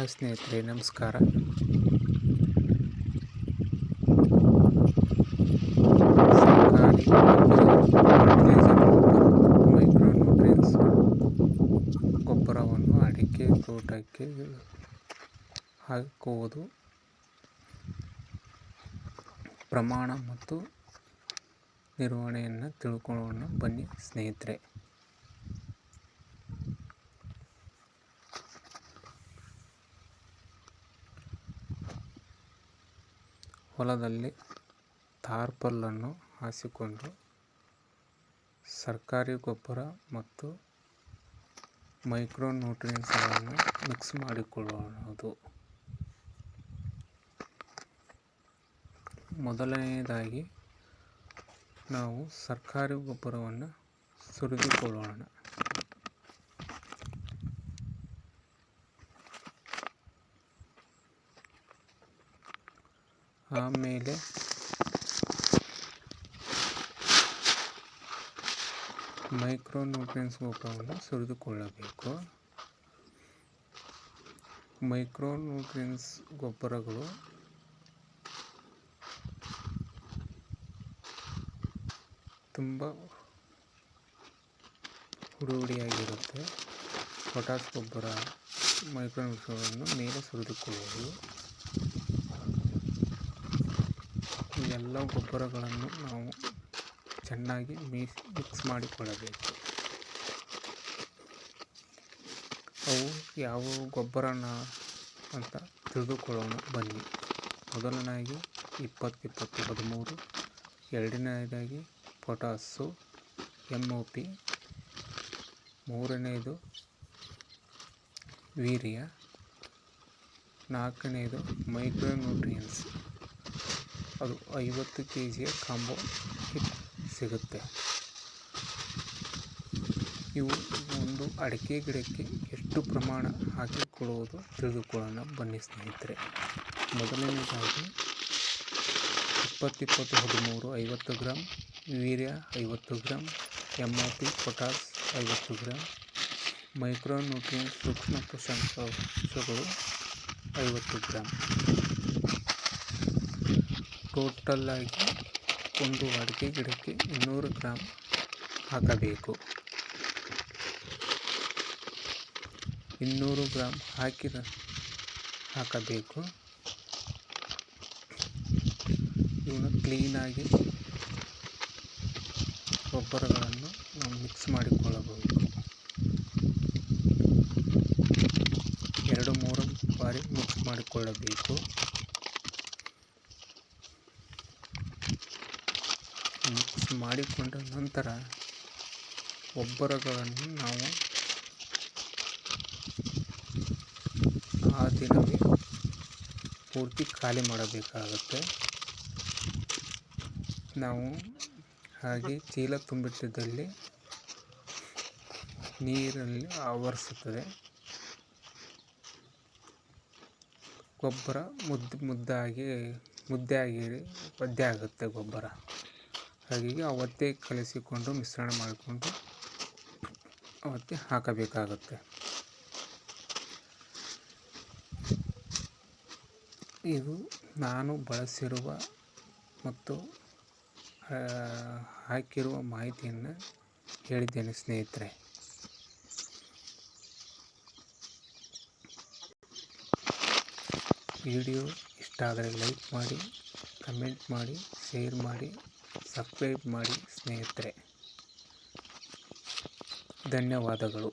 Hi ಸ್ನೇಹಿತರೆ, ನಮಸ್ಕಾರ. ಸರ್ಕಾರಿ ಮೈಕ್ರೋನ್ಯೂಟ್ರಿಯನ್ಸ್ ಗೊಬ್ಬರವನ್ನು ಅಡಿಕೆ ತೋಟಕ್ಕೆ ಹಾಕುವುದು ಪ್ರಮಾಣ ಮತ್ತು ನಿರ್ವಹಣೆಯನ್ನು ತಿಳ್ಕೊಳ್ಳೋಣ. ಬನ್ನಿ ಸ್ನೇಹಿತರೆ. ಹೊಲದಲ್ಲಿ ತಾರ್ಪಲನ್ನು ಹಾಸಿಕೊಂಡು ಸರ್ಕಾರಿ ಗೊಬ್ಬರ ಮತ್ತು ಮೈಕ್ರೋ ನ್ಯೂಟ್ರಿಯೆಂಟ್ಸ್ಗಳನ್ನು ಮಿಕ್ಸ್ ಮಾಡಿಕೊಳ್ಳುವುದು. ಮೊದಲನೆಯದಾಗಿ ನಾವು ಸರ್ಕಾರಿ ಗೊಬ್ಬರವನ್ನು ಸುರಿದುಕೊಳ್ಳೋಣ. ಆಮೇಲೆ ಮೈಕ್ರೋ ನ್ಯೂಟ್ರಿಯನ್ಸ್ ಗೊಬ್ಬರವನ್ನು ಸುರಿದುಕೊಳ್ಳಬೇಕು. ಮೈಕ್ರೋ ನ್ಯೂಟ್ರಿಯೆಂಟ್ಸ್ ಗೊಬ್ಬರಗಳು ತುಂಬ ಹುಡಿ ಪೊಟಾಸ್ ಗೊಬ್ಬರ ಮೈಕ್ರೋ ನ್ಯೂಟ್ರಿಯೆಂಟ್ಸ್ಗಳನ್ನು ಮೇಲೆ ಸುರಿದುಕೊಳ್ಳುವುದು. ಎಲ್ಲ ಗೊಬ್ಬರಗಳನ್ನು ನಾವು ಚೆನ್ನಾಗಿ ಮಿಕ್ಸ್ ಮಿಕ್ಸ್ ಮಾಡಿಕೊಳ್ಳಬೇಕು. ಅವು ಯಾವ ಗೊಬ್ಬರನ ಅಂತ ತಿಳಿದುಕೊಳ್ಳೋಣ. ಬನ್ನಿ. ಮೊದಲನೇದಾಗಿ ಇಪ್ಪತ್ತು ಇಪ್ಪತ್ತು ಹದಿಮೂರು ಎರಡನೇದಾಗಿ ಪೊಟಾಸು ಎಂ ಒ ಪಿ. ಮೂರನೆಯದು ವೀರ್ಯ. ನಾಲ್ಕನೇದು ಮೈಕ್ರೋ ನ್ಯೂಟ್ರಿಯನ್ಸ್ ಅದು ಐವತ್ತು ಕೆ ಜಿಯ ಕಾಂಬೋ ಕಿಟ್ ಸಿಗುತ್ತೆ. ಇವು ಒಂದು ಅಡಿಕೆ ಗಿಡಕ್ಕೆ ಎಷ್ಟು ಪ್ರಮಾಣ ಹಾಕಿಕೊಳ್ಳುವುದು ತಿಳಿದುಕೊಳ್ಳೋಣ ಬನ್ನಿ ಸ್ನೇಹಿತರೆ. ಮೊದಲನೇದಾಗಿ ಇಪ್ಪತ್ತಿಪ್ಪತ್ತು ಹದಿಮೂರು ಐವತ್ತು ಗ್ರಾಮ್ ವೀರ್ಯ ಐವತ್ತು gram M R P potash ಐವತ್ತು ಗ್ರಾಮ್ ಮೈಕ್ರೋ ನ್ಯೂಟ್ರಿಯನ್ ಸೂಕ್ಷ್ಮ ಪೋಷಕಾಂಶಗಳು ಐವತ್ತು ಗ್ರಾಮ್ ಟೋಟಲ್ಲಾಗಿ ಒಂದು ಅಡಿಕೆ ಗಿಡಕ್ಕೆ ಇನ್ನೂರು ಗ್ರಾಮ್ ಹಾಕಬೇಕು. ಇನ್ನೂರು ಗ್ರಾಮ್ ಹಾಕಿದ ಹಾಕಬೇಕು. ಇವನ್ನ ಕ್ಲೀನಾಗಿ ಗೊಬ್ಬರಗಳನ್ನು ನಾವು ಮಿಕ್ಸ್ ಮಾಡಿಕೊಳ್ಳಬಹುದು ಎರಡು ಮೂರು ಬಾರಿ ಮಿಕ್ಸ್ ಮಾಡಿಕೊಳ್ಳಬೇಕು. ಮಾಡಿಕೊಂಡ ನಂತರ ಗೊಬ್ಬರಗಳನ್ನು ನಾವು ಆ ದಿನವೇ ಪೂರ್ತಿ ಖಾಲಿ ಮಾಡಬೇಕಾಗುತ್ತೆ. ನಾವು ಹಾಗೆ ಚೀಲ ತುಂಬಿಟ್ಟಿದ್ದಲ್ಲಿ ನೀರಲ್ಲಿ ಆವರಿಸುತ್ತದೆ. ಗೊಬ್ಬರ ಮುದ್ದು, ಮುದ್ದಾಗಿ ಮುದ್ದೆ ಆಗಿ ಒದ್ದೆ ಆಗುತ್ತೆ ಗೊಬ್ಬರ. ಹಾಗಾಗಿ ಅವತ್ತೇ ಕಲಿಸಿಕೊಂಡು ಮಿಶ್ರಣ ಮಾಡಿಕೊಂಡು ಅವತ್ತೇ ಹಾಕಬೇಕಾಗುತ್ತೆ. ಇದು ನಾನು ಬಳಸಿರುವ ಮತ್ತು ಹಾಕಿರುವ ಮಾಹಿತಿಯನ್ನು ಹೇಳಿದ್ದೇನೆ ಸ್ನೇಹಿತರೆ. ವಿಡಿಯೋ ಇಷ್ಟ ಆದರೆ ಲೈಕ್ ಮಾಡಿ, ಕಮೆಂಟ್ ಮಾಡಿ, ಶೇರ್ ಮಾಡಿ. ಸಬ್ಸ್ಕ್ರೈಬ್ ಮಾಡಿ ಸ್ನೇಹಿತರೆ. ಧನ್ಯವಾದಗಳು.